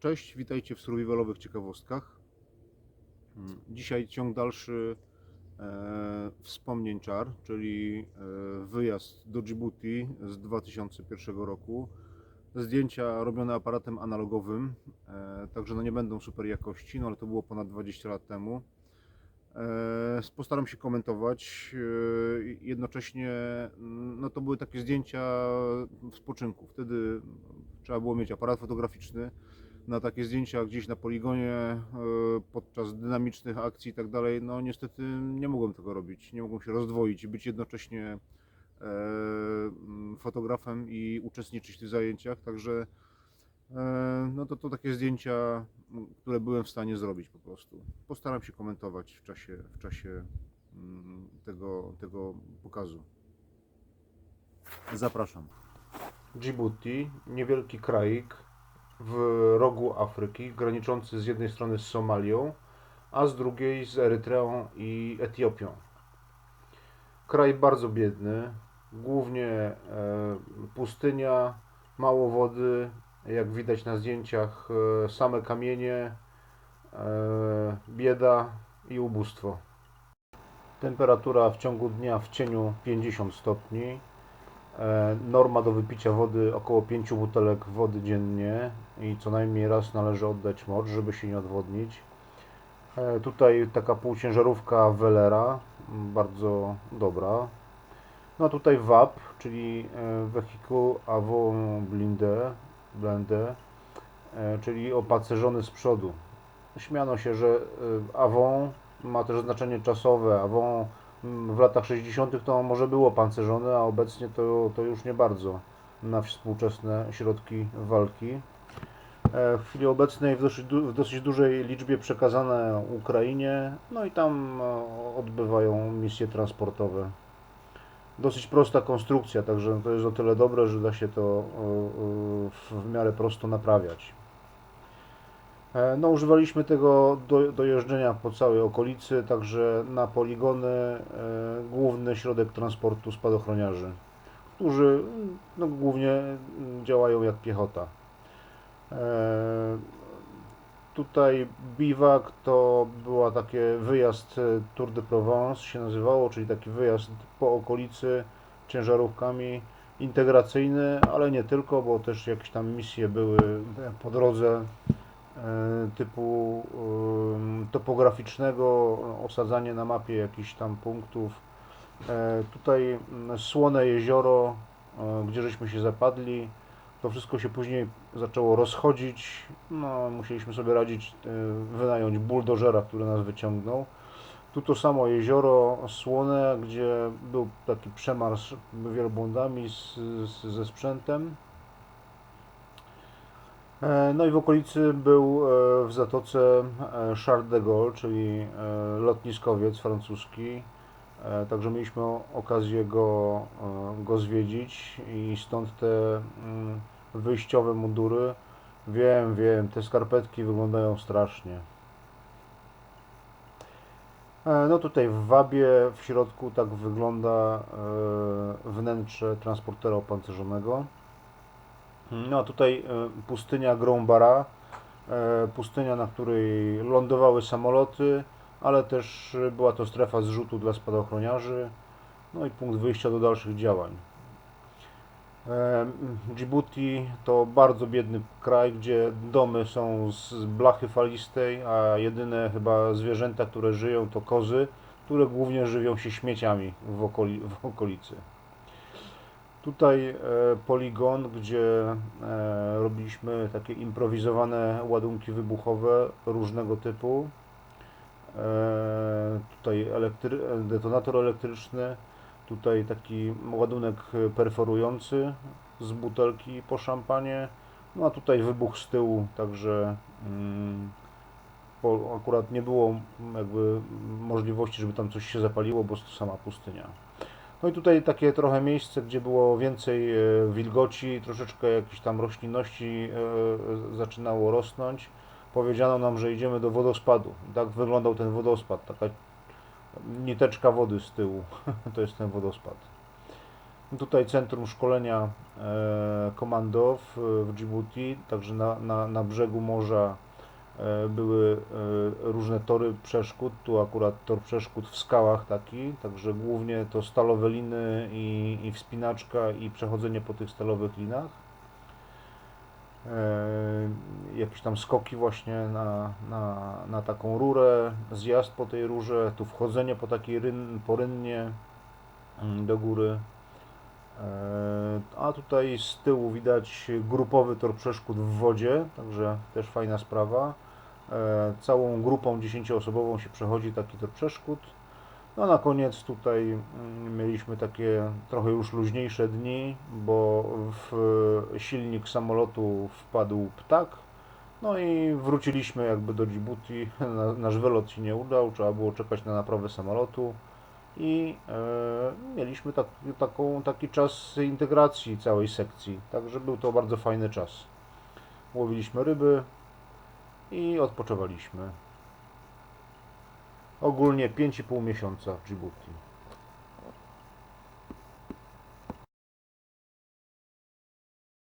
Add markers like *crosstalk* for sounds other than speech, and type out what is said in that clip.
Cześć, witajcie w survivalowych ciekawostkach. Mm, Dzisiaj ciąg dalszy e, wspomnień czar, czyli e, wyjazd do Djibouti z 2001 roku. Zdjęcia robione aparatem analogowym, e, także no nie będą super jakości, no ale to było ponad 20 lat temu. E, Postaram się komentować. e, Jednocześnie mm, no to były takie zdjęcia w spoczynku. Wtedy trzeba było mieć aparat fotograficzny na takie zdjęcia gdzieś na poligonie e, podczas dynamicznych akcji i tak dalej. No niestety nie mogłem tego robić. Nie mogłem się rozdwoić i być jednocześnie e, mm, fotografem i uczestniczyć w tych zajęciach. Także e, no to, to takie zdjęcia, m, które byłem w stanie zrobić po prostu. Postaram się komentować w czasie, w czasie mm, tego, tego pokazu. Zapraszam. Djibouti, niewielki kraik w rogu Afryki, graniczący z jednej strony z Somalią, a z drugiej z Erytreą i Etiopią. Kraj bardzo biedny, głównie e, pustynia, mało wody, jak widać na zdjęciach, e, same kamienie, e, bieda i ubóstwo. Temperatura w ciągu dnia w cieniu 50 stopni. E, Norma do wypicia wody około 5 butelek wody dziennie i co najmniej raz należy oddać mocz, żeby się nie odwodnić. E, Tutaj taka półciężarówka Velera, bardzo dobra. No a tutaj VAP, czyli e, Vehicle Avant Blindé, blende, czyli opacerzony z przodu. Śmiano się, że Avant ma też znaczenie czasowe. Avant w latach 60. to może było pancerzone, a obecnie to, to już nie bardzo na współczesne środki walki. E, W chwili obecnej w dosyć, w dosyć dużej liczbie przekazane Ukrainie, no i tam e, odbywają misje transportowe. Dosyć prosta konstrukcja, także to jest o tyle dobre, że da się to e, w miarę prosto naprawiać. E, No, używaliśmy tego do, do jeżdżenia po całej okolicy, także na poligony e, główny środek transportu spadochroniarzy, którzy no, głównie działają jak piechota. E, Tutaj biwak to była takie wyjazd e, Tour de Provence się nazywało, czyli taki wyjazd po okolicy ciężarówkami integracyjny, ale nie tylko, bo też jakieś tam misje były e, po drodze typu em, topograficznego, osadzanie na mapie jakichś tam punktów. E, Tutaj słone jezioro, e, gdzie żeśmy się zapadli. To wszystko się później zaczęło rozchodzić. No, musieliśmy sobie radzić, e, wynająć buldożera, który nas wyciągnął. Tu to samo jezioro słone, gdzie był taki przemarsz wielbłądami z, z, ze sprzętem. E, No i w okolicy był e, w zatoce e, Charles de Gaulle, czyli lotniskowiec francuski. Także mieliśmy okazję go, go zwiedzić i stąd te mm, wyjściowe mundury. Wiem, wiem, te skarpetki wyglądają strasznie. No tutaj w Wabie w środku tak wygląda wnętrze transportera opancerzonego. No a tutaj e, pustynia Grąbara, e, pustynia, na której lądowały samoloty, ale też była to strefa zrzutu dla spadochroniarzy, no i punkt wyjścia do dalszych działań. E, Djibouti to bardzo biedny kraj, gdzie domy są z blachy falistej, a jedyne chyba zwierzęta, które żyją to kozy, które głównie żywią się śmieciami w, okoli, w okolicy. Tutaj e, poligon, gdzie e, robiliśmy takie improwizowane ładunki wybuchowe różnego typu. E, tutaj elektry, detonator elektryczny, tutaj taki ładunek perforujący z butelki po szampanie. No a tutaj wybuch z tyłu, także mm, akurat nie było jakby możliwości, żeby tam coś się zapaliło, bo to sama pustynia. No i tutaj takie trochę miejsce, gdzie było więcej e, wilgoci, troszeczkę jakiejś tam roślinności e, zaczynało rosnąć. Powiedziano nam, że idziemy do wodospadu. Tak wyglądał ten wodospad, taka niteczka wody z tyłu. *laughs* To jest ten wodospad. Tutaj centrum szkolenia e, komando w, Djibouti, także na, na, na brzegu morza e, były e, różne tory przeszkód. Tu akurat tor przeszkód w skałach taki, także głównie to stalowe liny i, i wspinaczka i przechodzenie po tych stalowych linach. E, jakieś tam skoki właśnie na, na, na taką rurę, zjazd po tej rurze, tu wchodzenie po takiej ryn, mm, do góry. Tutaj z tyłu widać grupowy tor przeszkód w wodzie, także też fajna sprawa. E, Całą grupą 10-osobową się przechodzi taki tor przeszkód. No na koniec tutaj mm, mieliśmy takie trochę już luźniejsze dni, bo w silnik samolotu wpadł ptak. No i wróciliśmy jakby do Djibouti. *laughs* Na- Nasz wylot się nie udał, trzeba było czekać na naprawę samolotu i e, mieliśmy tak, taką, taki czas integracji całej sekcji. Także był to bardzo fajny czas. Łowiliśmy ryby i odpoczywaliśmy. Ogólnie 5,5 miesiąca w Djibouti.